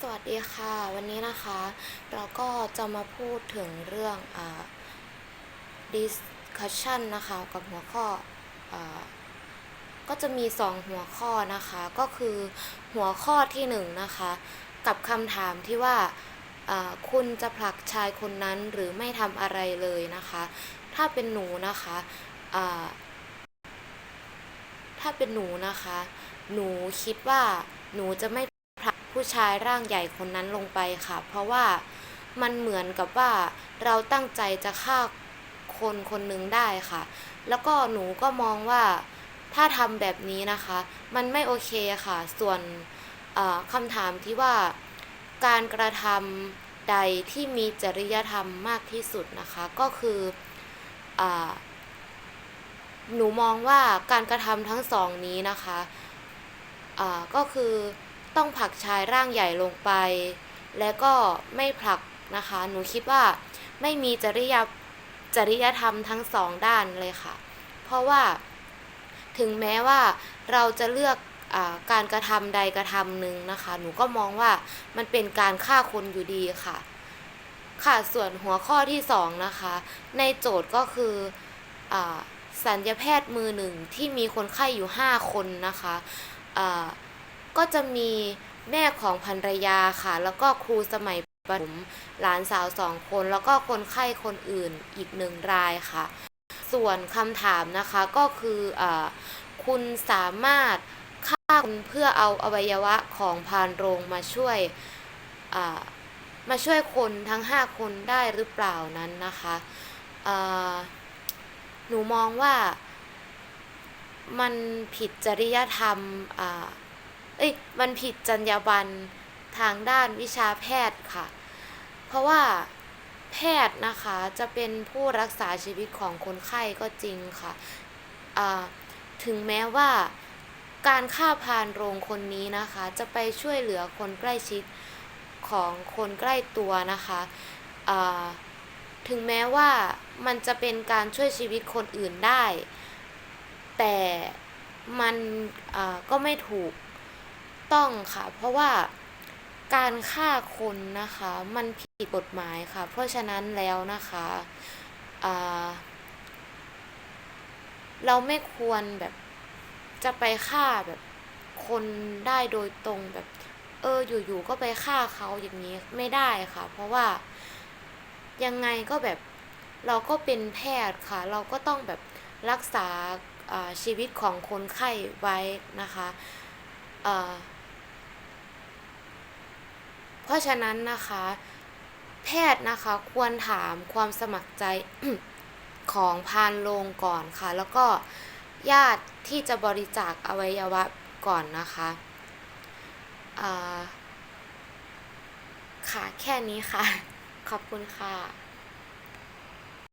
สวัสดีค่ะ วันนี้นะคะ เราก็จะมาพูดถึงเรื่องอ discussion นะคะ กับหัวข้ออก็จะมี 2 หัวข้อนะคะ ก็คือหัวข้อที่1นงนะคะ กับคำถามที่ว่าคุณจะผลักชายคนนั้นหรือไม่ทำอะไรเลยนะคะ ถ้าเป็นหนูนะคะถ้าเป็นหนูนะคะ หนูคิดว่าหนูจะไม่ ผู้ชายร่างใหญ่คนนั้นลงไปค่ะ เพราะว่ามันเหมือนกับว่าเราตั้งใจจะฆ่าคนคนหนึ่งได้ค่ะ แล้วก็หนูก็มองว่าถ้าทำแบบนี้นะคะ มันไม่โอเคค่ะ ส่วนคำถามที่ว่าการกระทำใดที่มีจริยธรรมมากที่สุดนะคะ ก็คืออหนูมองว่าการกระทำทั้งสองนี้นะคะก็คือ ต้องผลักชายร่างใหญ่ลงไป และก็ไม่ผลักนะคะ หนูคิดว่าไม่มีจริยจริยธรรมทั้งสองด้านเลยค่ะ เพราะว่าถึงแม้ว่าเราจะเลือกอการกระทำใดกระทำหนึ่งนะคะ หนูก็มองว่ามันเป็นการฆ่าคนอยู่ดีค่ะ ค่ะส่วนหัวข้อที่สองนะคะ ในโจทย์ก็คืออสัญญาแพทย์มือหนึ่งที่มีคนไข้อยู่ 5 คนนะคะ ก็จะมีแม่ของภรรยาค่ะ แล้วก็ครูสมัยประถมหลานสาวสองคน แล้วก็คนไข้คนอื่นอีกหนึ่งรายค่ะ ส่วนคำถามนะคะก็คืออคุณสามารถฆ่าคนเพื่อเอาอวัยวะของพานโรงมาช่วยมาช่วยคนทั้ง 5 คนได้หรือเปล่านั้นนะคะหนูมองว่ามันผิดจริยธรรมอ่า เอ้ยมันผิดจรรยาบรรณทางด้านวิชาแพทย์ค่ะ เพราะว่าแพทย์นะคะจะเป็นผู้รักษาชีวิตของคนไข้ก็จริงค่ะถึงแม้ว่าการฆ่าพานโรงคนนี้นะคะ จะไปช่วยเหลือคนใกล้ชิดของคนใกล้ตัวนะคะถึงแม้ว่ามันจะเป็นการช่วยชีวิตคนอื่นได้ แต่มันก็ไม่ถูก ต้องค่ะ เพราะว่าการฆ่าคนนะคะ มันผิดกฎหมายค่ะ เพราะฉะนั้นแล้วนะคะเราไม่ควรแบบจะไปฆ่าแบบคนได้โดยตรงแบบ เอออยู่ๆก็ไปฆ่าเขาอย่างนี้ไม่ได้ค่ะ เพราะว่ายังไงก็แบบเราก็เป็นแพทย์ค่ะ เราก็ต้องแบบรักษาชีวิตของคนไข้ไว้นะคะ เพราะฉะนั้นนะคะ แพทย์นะคะควรถามความสมัครใจของพานโรงก่อนค่ะ แล้วก็ญาติที่จะบริจาคอวัยวะก่อนนะคะอ่าค่ะแค่นี้ค่ะ ขอบคุณค่ะ